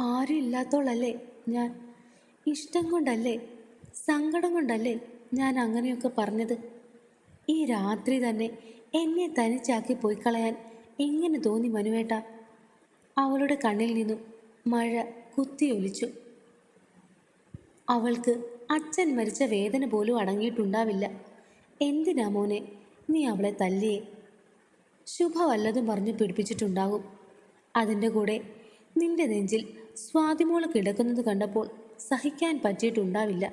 ആരും ഇല്ലാത്തോളല്ലേ ഞാൻ? ഇഷ്ടം കൊണ്ടല്ലേ? സങ്കടം കൊണ്ടല്ലേ ഞാൻ അങ്ങനെയൊക്കെ പറഞ്ഞത്? ഈ രാത്രി തന്നെ എന്നെ തനിച്ചാക്കി പോയി കളയാൻ എങ്ങനെ തോന്നി മനുവേട്ട? അവളുടെ കണ്ണിൽ നിന്നും മഴ കുത്തിയൊലിച്ചു അവൾക്ക് അച്ഛൻ മരിച്ച വേദന പോലും അടങ്ങിയിട്ടുണ്ടാവില്ല. എന്തിനാ മോനെ നീ അവളെ തല്ലിയേ? ശുഭ വല്ലതും പറഞ്ഞു പിടിപ്പിച്ചിട്ടുണ്ടാകും. അതിന്റെ കൂടെ നിന്റെ നെഞ്ചിൽ സ്വാതിമോൾ കിടക്കുന്നത് കണ്ടപ്പോൾ സഹിക്കാൻ പറ്റിയിട്ടുണ്ടാവില്ല.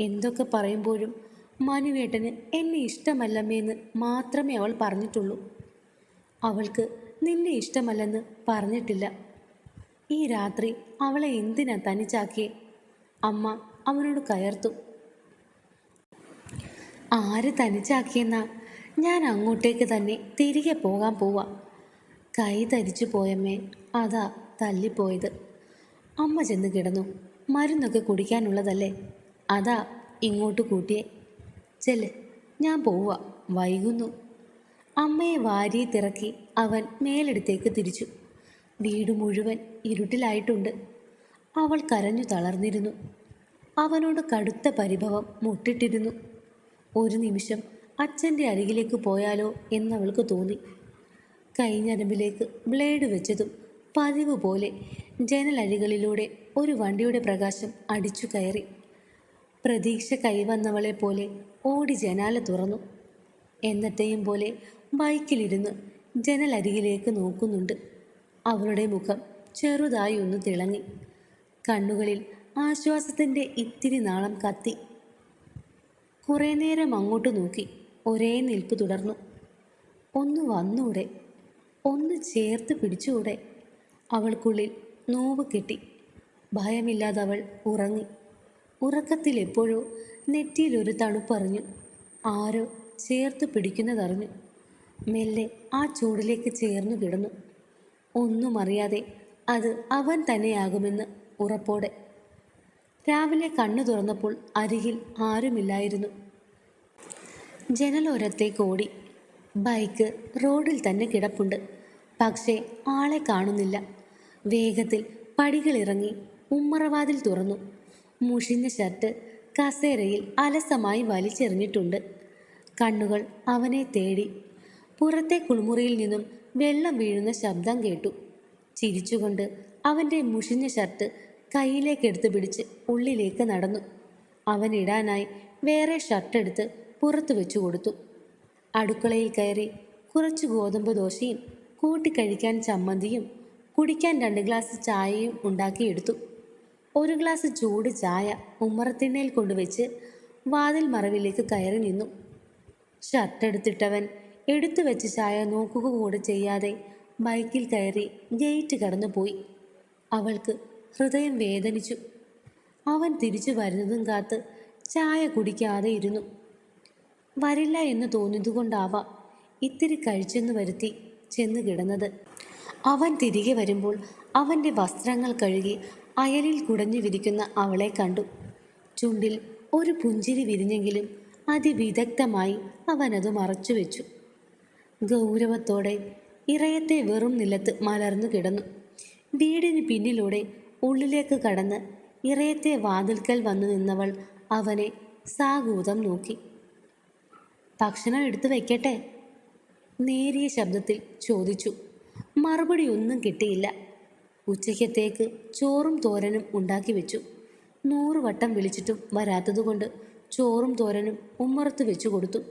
എന്തൊക്കെ പറയുമ്പോഴും മനുവേട്ടന് എന്നെ ഇഷ്ടമല്ലമ്മേന്ന് മാത്രമേ അവൾ പറഞ്ഞിട്ടുള്ളൂ. അവൾക്ക് നിന്നെ ഇഷ്ടമല്ലെന്ന് പറഞ്ഞിട്ടില്ല. ഈ രാത്രി അവളെ എന്തിനാ തനിച്ചാക്കിയേ? അമ്മ അവനോട് കയർത്തു. ആര് തനിച്ചാക്കിയെന്നാ? ഞാൻ അങ്ങോട്ടേക്ക് തന്നെ തിരികെ പോകാൻ പോവാ. കൈ തരിച്ചു പോയമ്മേ അതാ. തല്ലിപ്പോയത്. അമ്മ ചെന്ന് കിടന്നു. മരുന്നൊക്കെ കുടിക്കാനുള്ളതല്ലേ? അതാ ഇങ്ങോട്ട് കൂട്ടിയേ. ചെല്ല് ഞാൻ പോവുക വൈകുന്നു. അമ്മയെ വാരി തിറക്കി അവൻ മേലെടുത്തേക്ക് തിരിച്ചു. വീട് മുഴുവൻ ഇരുട്ടിലായിട്ടുണ്ട്. അവൾ കരഞ്ഞു തളർന്നിരുന്നു. അവനോട് കടുത്ത പരിഭവം മുട്ടിട്ടിരുന്നു. ഒരു നിമിഷം അച്ഛന്റെ അരികിലേക്ക് പോയാലോ എന്നവൾക്ക് തോന്നി. കൈഞ്ഞരമ്പിലേക്ക് ബ്ലേഡ് വെച്ചതും പതിവ് പോലെ ജനലഴികളിലൂടെ ഒരു വണ്ടിയുടെ പ്രകാശം അടിച്ചു കയറി. പ്രതീക്ഷ കൈവന്നവളെ പോലെ ഓടി ജനാല തുറന്നു. എന്നത്തെയും പോലെ ബൈക്കിലിരുന്ന് ജനലരികിലേക്ക് നോക്കുന്നുണ്ട്. അവളുടെ മുഖം ചെറുതായി ഒന്ന് തിളങ്ങി. കണ്ണുകളിൽ ആശ്വാസത്തിന്റെ ഇത്തിരി നാളം കത്തി. കുറേ നേരം അങ്ങോട്ട് നോക്കി ഒരേ നിൽപ്പ് തുടർന്നു. ഒന്ന് വന്നൂടെ ഒന്ന് ചേർത്ത് പിടിച്ചുകൂടെ. അവൾക്കുള്ളിൽ നോവ് കിട്ടി. ഭയമില്ലാതെ അവൾ ഉറങ്ങി. ഉറക്കത്തിൽ എപ്പോഴോ നെറ്റിയിൽ ഒരു തണുപ്പറിഞ്ഞു. ആരോ ചേർത്ത് പിടിക്കുന്നതറിഞ്ഞു. മെല്ലെ ആ ചൂടിലേക്ക് ചേർന്നു കിടന്നു. ഒന്നും അറിയാതെ അത് അവൻ തന്നെയാകുമെന്ന് ഉറപ്പോടെ. രാവിലെ കണ്ണു തുറന്നപ്പോൾ അരികിൽ ആരുമില്ലായിരുന്നു. ജനലോരത്തേക്ക് ഓടി. ബൈക്ക് റോഡിൽ തന്നെ കിടപ്പുണ്ട്. പക്ഷേ ആളെ കാണുന്നില്ല. വേഗത്തിൽ പടികളിറങ്ങി ഉമ്മറവാതിൽ തുറന്നു. മുഷിഞ്ഞ ഷർട്ട് കസേരയിൽ അലസമായി വലിച്ചെറിഞ്ഞിട്ടുണ്ട്. കണ്ണുകൾ അവനെ തേടി. പുറത്തെ കുളിമുറിയിൽ നിന്നും വെള്ളം വീഴുന്ന ശബ്ദം കേട്ടു. ചിരിച്ചുകൊണ്ട് അവന്റെ മുഷിഞ്ഞ ഷർട്ട് കയ്യിലേക്കെടുത്ത് പിടിച്ച് ഉള്ളിലേക്ക് നടന്നു. അവനിടാനായി വേറെ ഷർട്ട് എടുത്ത് പുറത്തു വെച്ചു കൊടുത്തു. അടുക്കളയിൽ കയറി കുറച്ച് ഗോതമ്പ് ദോശയും കൂട്ടിക്കഴിക്കാൻ ചമ്മന്തിയും കുടിക്കാൻ രണ്ട് ഗ്ലാസ് ചായയും ഉണ്ടാക്കിയെടുത്തു ഒരു ഗ്ലാസ് ചൂട് ചായ ഉമ്മറത്തിണ്ണയിൽ കൊണ്ടുവച്ച് വാതിൽ മറവിലേക്ക് കയറി നിന്നു. ഷർട്ട് എടുത്തിട്ടവൻ എടുത്തു വെച്ച് ചായ നോക്കുക കൂടെ ചെയ്യാതെ ബൈക്കിൽ കയറി ഗേറ്റ് കടന്നുപോയി. അവൾക്ക് ഹൃദയം വേദനിച്ചു. അവൻ തിരിച്ചു വരുന്നതും കാത്ത് ചായ കുടിക്കാതെ ഇരുന്നു. വരില്ല എന്ന് തോന്നിയതുകൊണ്ടാവാം ഇത്തിരി കഴിച്ചെന്ന് വരുത്തി ചെന്ന് കിടന്നത്. അവൻ തിരികെ വരുമ്പോൾ അവന്റെ വസ്ത്രങ്ങൾ കഴുകി അയലിൽ കുടഞ്ഞു വിരിക്കുന്ന അവളെ കണ്ടു. ചുണ്ടിൽ ഒരു പുഞ്ചിരി വിരിഞ്ഞെങ്കിലും അതിവിദഗ്ധമായി അവനത് മറച്ചു വെച്ചു. ഗൗരവത്തോടെ ഇറയത്തെ വെറും നിലത്ത് മലർന്നു കിടന്നു. വീടിന് പിന്നിലൂടെ ഉള്ളിലേക്ക് കടന്ന് ഇറയത്തെ വാതിൽക്കൽ വന്നു നിന്നവൾ അവനെ സാഗൂതം നോക്കി. ഭക്ഷണം എടുത്തു വയ്ക്കട്ടെ നേരിയ ശബ്ദത്തിൽ ചോദിച്ചു. മറുപടി ഒന്നും കിട്ടിയില്ല. ഉച്ചയ്ക്കത്തേക്ക് ചോറും തോരനും ഉണ്ടാക്കി വെച്ചു. നൂറ് വട്ടം വിളിച്ചിട്ടും വരാത്തതുകൊണ്ട് ചോറും തോരനും ഉമ്മറത്ത് വെച്ചു കൊടുത്തു.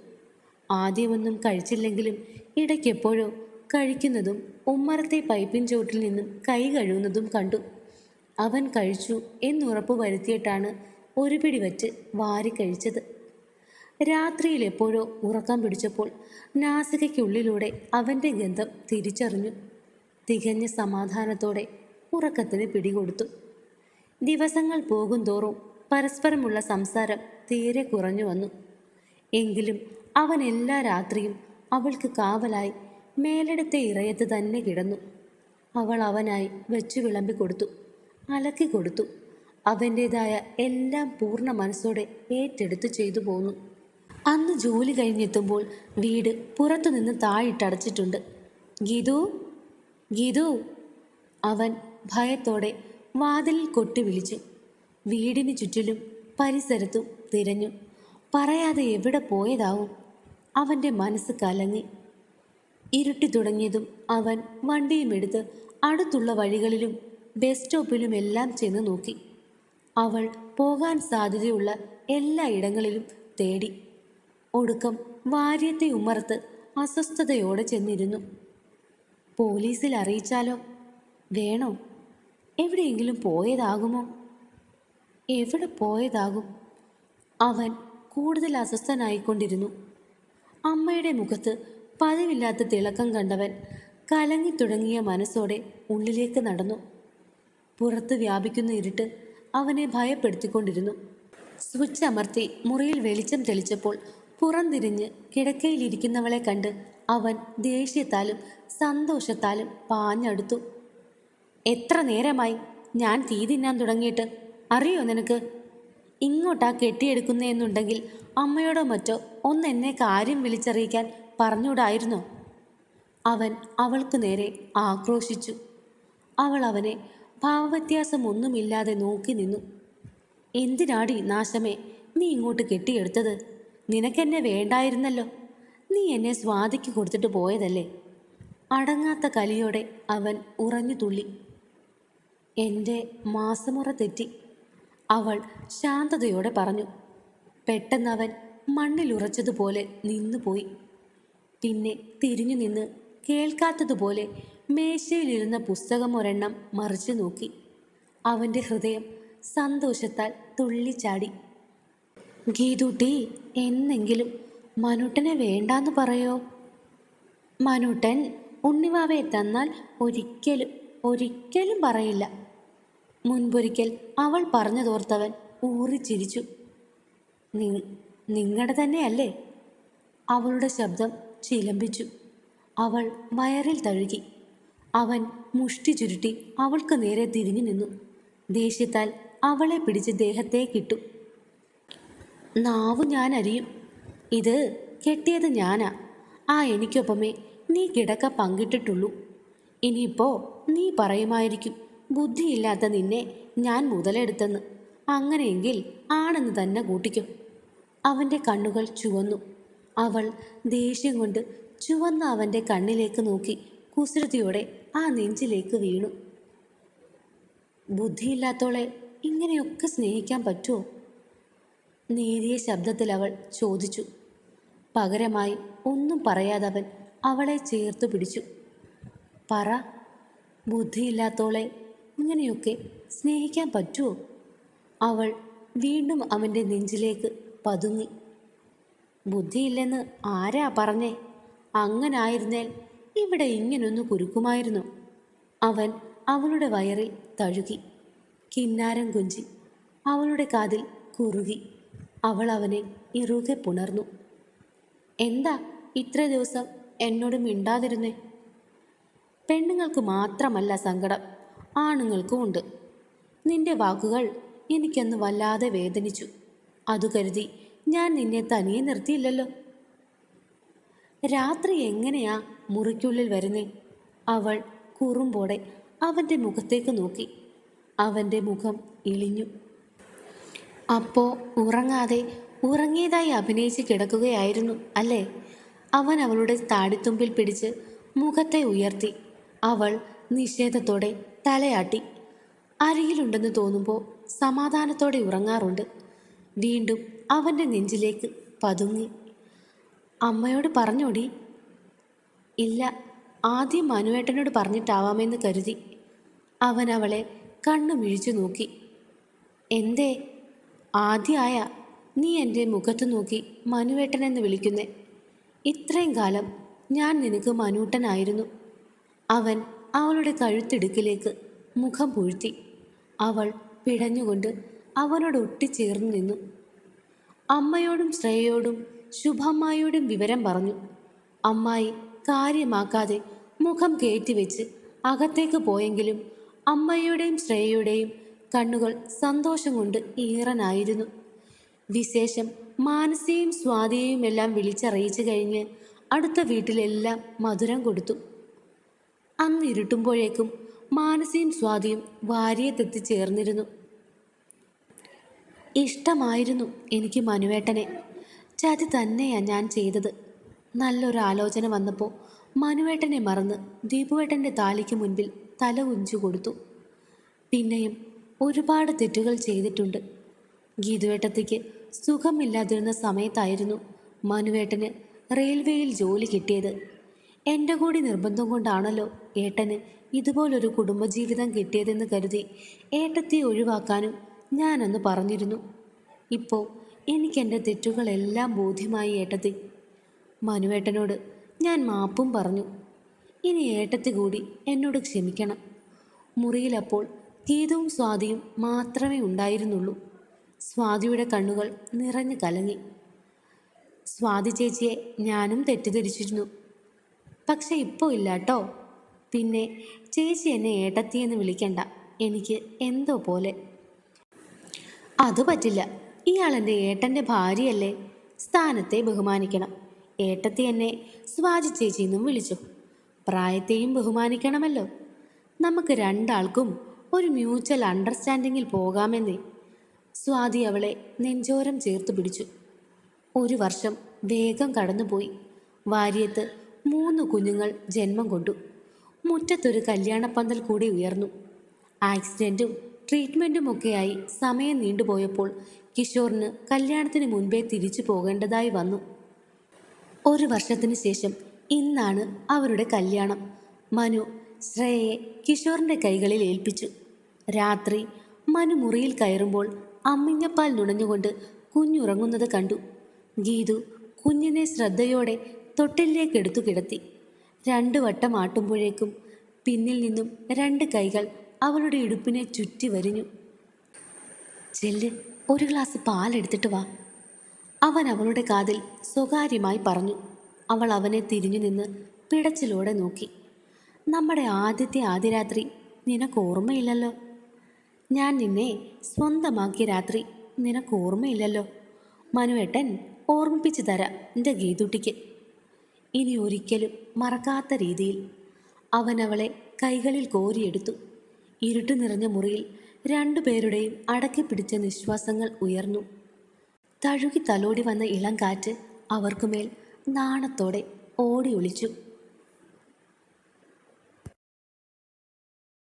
ആദ്യമൊന്നും കഴിച്ചില്ലെങ്കിലും ഇടയ്ക്കെപ്പോഴോ കഴിക്കുന്നതും ഉമ്മറത്തെ പൈപ്പിൻ ചോട്ടിൽ നിന്നും കൈ കഴുകുന്നതും കണ്ടു. അവൻ കഴിച്ചു എന്നുറപ്പ് വരുത്തിയിട്ടാണ് ഒരു പിടി വച്ച് വാരി കഴിച്ചത്. രാത്രിയിൽ എപ്പോഴോ ഉറക്കം പിടിച്ചപ്പോൾ നാസികയ്ക്കുള്ളിലൂടെ അവന്റെ ഗന്ധം തിരിച്ചറിഞ്ഞു. തികഞ്ഞ സമാധാനത്തോടെ ഉറക്കത്തിന് പിടികൊടുത്തു. ദിവസങ്ങൾ പോകും തോറും പരസ്പരമുള്ള സംസാരം തീരെ കുറഞ്ഞു വന്നു. എങ്കിലും അവൻ എല്ലാ രാത്രിയും അവൾക്ക് കാവലായി മേലെടുത്തെ ഇറയത്ത് തന്നെ കിടന്നു. അവൾ അവനായി വെച്ചു വിളമ്പി കൊടുത്തു അലക്കി കൊടുത്തു. അവന്റേതായ എല്ലാം പൂർണ മനസ്സോടെ ഏറ്റെടുത്ത് ചെയ്തു പോന്നു. അന്ന് ജോലി കഴിഞ്ഞെത്തുമ്പോൾ വീട് പുറത്തുനിന്ന് താഴിട്ടടച്ചിട്ടുണ്ട് ഗീതു ഗീതു അവൻ ഭയത്തോടെ വാതിലിൽ കൊട്ടി വിളിച്ചു. വീടിന് ചുറ്റിലും പരിസരത്തും തിരഞ്ഞു. പറയാതെ എവിടെ പോയതാവും? അവന്റെ മനസ്സ് കലങ്ങി. ഇരുട്ടി തുടങ്ങിയതും അവൻ വണ്ടിയും എടുത്ത് അടുത്തുള്ള വഴികളിലും ബസ് സ്റ്റോപ്പിലും എല്ലാം ചെന്ന് നോക്കി. അവൾ പോകാൻ സാധ്യതയുള്ള എല്ലാ ഇടങ്ങളിലും തേടി. ഒടുക്കം വാര്യത്തെ ഉമ്മറത്ത് അസ്വസ്ഥതയോടെ ചെന്നിരുന്നു. പോലീസിൽ അറിയിച്ചാലോ? വേണോ? എവിടെയെങ്കിലും പോയതാകുമോ? എവിടെ പോയതാകും? അവൻ കൂടുതൽ അസ്വസ്ഥനായിക്കൊണ്ടിരുന്നു. അമ്മയുടെ മുഖത്ത് പതിവില്ലാത്ത തിളക്കം കണ്ടവൻ കലങ്ങി തുടങ്ങിയ മനസ്സോടെ ഉള്ളിലേക്ക് നടന്നു. പുറത്ത് വ്യാപിക്കുന്ന ഇരുട്ട് അവനെ ഭയപ്പെടുത്തിക്കൊണ്ടിരുന്നു. സ്വിച്ച് അമർത്തി മുറിയിൽ വെളിച്ചം തെളിച്ചപ്പോൾ പുറംതിരിഞ്ഞ് കിടക്കയിലിരിക്കുന്നവളെ കണ്ട് അവൻ ദേഷ്യത്താലും സന്തോഷത്താലും പാഞ്ഞടുത്തു. എത്ര നേരമായി? ഞാൻ തീ തിന്നാൻ തുടങ്ങിയിട്ട്. അറിയോ നിനക്ക്? ഇങ്ങോട്ടാ കെട്ടിയെടുക്കുന്നതെന്നുണ്ടെങ്കിൽ അമ്മയോടോ മറ്റോ ഒന്ന് എന്നെ കാര്യം വിളിച്ചറിയിക്കാൻ പറഞ്ഞുകൂടായിരുന്നോ അവൻ അവൾക്ക് നേരെ ആക്രോശിച്ചു. അവൾ അവനെ ഭാവവ്യത്യാസമൊന്നുമില്ലാതെ നോക്കി നിന്നു. എന്തിനാടി നാശമേ? നീ ഇങ്ങോട്ട് കെട്ടിയെടുത്തത്? നിനക്കെന്നെ വേണ്ടായിരുന്നല്ലോ. നീ എന്നെ സ്വാതിക്ക് കൊടുത്തിട്ട് പോയതല്ലേ? അടങ്ങാത്ത കലിയോടെ അവൻ ഉറഞ്ഞു തുള്ളി. എന്റെ മാസമുറ തെറ്റി. അവൾ ശാന്തതയോടെ പറഞ്ഞു. പെട്ടെന്ന് അവൻ മണ്ണിലുറച്ചതുപോലെ നിന്നുപോയി. പിന്നെ തിരിഞ്ഞു നിന്ന് കേൾക്കാത്തതുപോലെ മേശയിലിരുന്ന പുസ്തകം ഒരെണ്ണം മറിച്ചു നോക്കി. അവന്റെ ഹൃദയം സന്തോഷത്താൽ തുള്ളിച്ചാടി. ഗീതുട്ടി എന്നെങ്കിലും മനുട്ടനെ വേണ്ടാന്ന് പറയോ? മനുട്ടൻ ഉണ്ണിവാവയെ തന്നാൽ ഒരിക്കലും ഒരിക്കലും പറയില്ല. മുൻപൊരിക്കൽ അവൾ പറഞ്ഞതോർത്തവൻ ഊറിച്ചിരിച്ചു നിങ്ങളുടെ തന്നെയല്ലേ? അവളുടെ ശബ്ദം ചിലമ്പിച്ചു. അവൾ വയറിൽ തഴുകി. അവൻ മുഷ്ടി ചുരുട്ടി അവൾക്ക് നേരെ തിരിഞ്ഞു നിന്നു. ദേഷ്യത്താൽ അവളെ പിടിച്ച് ദേഹത്തേക്കിട്ടു. നാവ് ഞാൻ അരിയും ഇത് കെട്ടിയത് ഞാനാ. ആ എനിക്കൊപ്പമേ നീ കിടക്ക പങ്കിട്ടിട്ടുള്ളൂ. ഇനിയിപ്പോ നീ പറയുമായിരിക്കും. ബുദ്ധിയില്ലാത്ത നിന്നെ ഞാൻ മുതലെടുത്തെന്ന്. അങ്ങനെയെങ്കിൽ ആണെന്ന് തന്നെ കൂട്ടിക്കും. അവന്റെ കണ്ണുകൾ ചുവന്നു. അവൾ ദേഷ്യം കൊണ്ട് ചുവന്ന അവന്റെ കണ്ണിലേക്ക് നോക്കി കുസൃതിയോടെ ആ നെഞ്ചിലേക്ക് വീണു. ബുദ്ധിയില്ലാത്തോളെ ഇങ്ങനെയൊക്കെ സ്നേഹിക്കാൻ പറ്റുമോ നേരിയ ശബ്ദത്തിൽ അവൾ ചോദിച്ചു. പകരമായി ഒന്നും പറയാതവൻ അവളെ ചേർത്തു പിടിച്ചു. പറ ബുദ്ധിയില്ലാത്തോളെ ഇങ്ങനെയൊക്കെ സ്നേഹിക്കാൻ പറ്റുമോ അവൾ വീണ്ടും അവന്റെ നെഞ്ചിലേക്ക് പതുങ്ങി. ബുദ്ധിയില്ലെന്ന് ആരാ പറഞ്ഞേ? അങ്ങനായിരുന്നേൽ ഇവിടെ ഇങ്ങനൊന്ന് കുരുക്കുമായിരുന്നു. അവൻ അവളുടെ വയറിൽ തഴുകി. കിന്നാരം കുഞ്ചി അവളുടെ കാതിൽ കുറുകി. അവൾ അവനെ ഇറുകെ പുണർന്നു. എന്താ ഇത്ര ദിവസം എന്നോട് മിണ്ടാതിരുന്നേ? പെണ്ണുങ്ങൾക്ക് മാത്രമല്ല സങ്കടം. ആണുങ്ങൾക്കും ഉണ്ട്. നിന്റെ വാക്കുകൾ എനിക്കന്ന് വല്ലാതെ വേദനിച്ചു. അതു കരുതി ഞാൻ നിന്നെ തനിയെ നിർത്തിയില്ലല്ലോ. രാത്രി എങ്ങനെയാ മുറിക്കുള്ളിൽ വരുന്നേ? അവൾ കുറുമ്പോടെ അവന്റെ മുഖത്തേക്ക് നോക്കി. അവന്റെ മുഖം ഇളിഞ്ഞു. അപ്പോ ഉറങ്ങാതെ ഉറങ്ങിയതായി അഭിനയിച്ച് കിടക്കുകയായിരുന്നു അല്ലേ? അവൻ അവളുടെ താടിത്തുമ്പിൽ പിടിച്ച് മുഖത്തെ ഉയർത്തി. അവൾ നിഷേധത്തോടെ തലയാട്ടി. അരികിലുണ്ടെന്ന് തോന്നുമ്പോൾ സമാധാനത്തോടെ ഉറങ്ങാറുണ്ട്. വീണ്ടും അവന്റെ നെഞ്ചിലേക്ക് പതുങ്ങി. അമ്മയോട് പറഞ്ഞോടി. ഇല്ല ആദ്യം മനുവേട്ടനോട് പറഞ്ഞിട്ടാവാമെന്ന് കരുതി. അവൻ അവളെ കണ്ണു മിഴിച്ചു നോക്കി. എന്തേ? ആദ്യമായ നീ എന്റെ മുഖത്ത് നോക്കി മനുവേട്ടനെന്ന് വിളിക്കുന്നേ. ഇത്രയും കാലം ഞാൻ നിനക്ക് മനൂട്ടനായിരുന്നു. അവൻ അവളുടെ കഴുത്തിടുക്കിലേക്ക് മുഖം പൂഴ്ത്തി. അവൾ പിടഞ്ഞുകൊണ്ട് അവനോട് ഒട്ടിച്ചേർന്നു നിന്നു. അമ്മയോടും ശ്രേയയോടും ശുഭമ്മയോടും വിവരം പറഞ്ഞു. അമ്മായി കാര്യമാക്കാതെ മുഖം കയറ്റിവെച്ച് അകത്തേക്ക് പോയെങ്കിലും അമ്മയുടെയും ശ്രേയയുടെയും കണ്ണുകൾ സന്തോഷം കൊണ്ട് ഈറനായിരുന്നു. വിശേഷം മാനസിയും സ്വാതിയെയും എല്ലാം വിളിച്ചറിയിച്ചു കഴിഞ്ഞ് അടുത്ത വീട്ടിലെല്ലാം മധുരം കൊടുത്തു. അന്ന് ഇരുട്ടുമ്പോഴേക്കും മാനസിയും സ്വാതിയും വാരിയത്തെത്തി ചേർന്നിരുന്നു ഇഷ്ടമായിരുന്നു എനിക്ക് മനുവേട്ടനെ. ചതി തന്നെയാ ഞാൻ ചെയ്തത്. നല്ലൊരു ആലോചന വന്നപ്പോൾ മനുവേട്ടനെ മറന്ന് ദീപുവേട്ടന്റെ താലിക്ക് മുൻപിൽ തല ഉഞ്ചു കൊടുത്തു. പിന്നെയും ഒരുപാട് തെറ്റുകൾ ചെയ്തിട്ടുണ്ട്. ഗീതുവേട്ടത്തേക്ക് സുഖമില്ലാതിരുന്ന സമയത്തായിരുന്നു മനുവേട്ടന് റെയിൽവേയിൽ ജോലി കിട്ടിയത്. എന്റെ കൂടി നിർബന്ധം കൊണ്ടാണല്ലോ ഏട്ടന് ഇതുപോലൊരു കുടുംബജീവിതം കിട്ടിയതെന്ന് കരുതി ഏട്ടത്തെ ഒഴിവാക്കാനും ഞാനന്ന് പറഞ്ഞിരുന്നു. ഇപ്പോൾ എനിക്കെന്റെ തെറ്റുകളെല്ലാം ബോധ്യമായി ഏട്ടത്തി. മനുവേട്ടനോട് ഞാൻ മാപ്പും പറഞ്ഞു. ഇനി ഏട്ടത്തി കൂടി എന്നോട് ക്ഷമിക്കണം. മുറിയിലപ്പോൾ ഗീതവും സ്വാതിയും മാത്രമേ ഉണ്ടായിരുന്നുള്ളൂ. സ്വാതിയുടെ കണ്ണുകൾ നിറഞ്ഞു കലങ്ങി. സ്വാതി ചേച്ചിയെ ഞാനും തെറ്റിദ്ധരിച്ചിരുന്നു. പക്ഷെ ഇപ്പോൾ ഇല്ല കേട്ടോ പിന്നെ ചേച്ചി എന്നെ ഏട്ടത്തിയെന്ന് വിളിക്കണ്ട. എനിക്ക് എന്തോ പോലെ. അത് പറ്റില്ല. ഇയാളെന്റെ ഏട്ടന്റെ ഭാര്യയല്ലേ. സ്ഥാനത്തെ ബഹുമാനിക്കണം. ഏട്ടത്തി എന്നെ സ്വാതി ചേച്ചിയെന്നും വിളിച്ചു. പ്രായത്തെയും ബഹുമാനിക്കണമല്ലോ. നമുക്ക് രണ്ടാൾക്കും ഒരു മ്യൂച്വൽ അണ്ടർസ്റ്റാൻഡിങ്ങിൽ പോകാമെന്നേ. സ്വാതി അവളെ നെഞ്ചോരം ചേർത്ത് പിടിച്ചു. ഒരു വർഷം വേഗം കടന്നുപോയി. വാര്യത്ത് മൂന്ന് കുഞ്ഞുങ്ങൾ ജന്മം കൊണ്ടു. മുറ്റത്തൊരു കല്യാണപ്പന്തൽ കൂടി ഉയർന്നു. ആക്സിഡന്റും ട്രീറ്റ്മെന്റും ഒക്കെയായി സമയം നീണ്ടുപോയപ്പോൾ കിഷോറിന് കല്യാണത്തിന് മുൻപേ തിരിച്ചു പോകേണ്ടതായി വന്നു. ഒരു വർഷത്തിന് ശേഷം ഇന്നാണ് അവരുടെ കല്യാണം. മനു ശ്രേയയെ കിഷോറിന്റെ കൈകളിൽ ഏൽപ്പിച്ചു. രാത്രി മനു മുറിയിൽ കയറുമ്പോൾ അമ്മിഞ്ഞപ്പാൽ നുണഞ്ഞുകൊണ്ട് കുഞ്ഞുറങ്ങുന്നത് കണ്ടു. ഗീതു കുഞ്ഞിനെ ശ്രദ്ധയോടെ തൊട്ടിലേക്ക് എടുത്തു കിടത്തി. രണ്ടു വട്ടം ആട്ടുമ്പോഴേക്കും പിന്നിൽ നിന്നും രണ്ട് കൈകൾ അവളുടെ ഇടുപ്പിനെ ചുറ്റി വരിഞ്ഞു. ചെല്ല് ഒരു ഗ്ലാസ് പാലെടുത്തിട്ട് വാ. അവൻ അവളുടെ കാതിൽ സ്വകാര്യമായി പറഞ്ഞു. അവൾ അവനെ തിരിഞ്ഞു നിന്ന് പിടച്ചിലോടെ നോക്കി. നമ്മുടെ ആദ്യത്തെ ആദ്യ രാത്രി നിനക്ക് ഓർമ്മയില്ലല്ലോ? ഞാൻ നിന്നെ സ്വന്തമാക്കിയ രാത്രി നിനക്ക് ഓർമ്മയില്ലല്ലോ. മനുവേട്ടൻ ഓർമ്മിപ്പിച്ചു തരാം എന്റെ ഗീതുട്ടിക്ക്. ഇനി ഒരിക്കലും മറക്കാത്ത രീതിയിൽ അവൻ അവളെ കൈകളിൽ കോരിയെടുത്തു. ഇരുട്ട് നിറഞ്ഞ മുറിയിൽ രണ്ടുപേരുടെയും അടക്കി പിടിച്ച നിശ്വാസങ്ങൾ ഉയർന്നു. തഴുകി തലോടി വന്ന ഇളം കാറ്റ് അവർക്കുമേൽ നാണത്തോടെ ഓടി ഒളിച്ചു.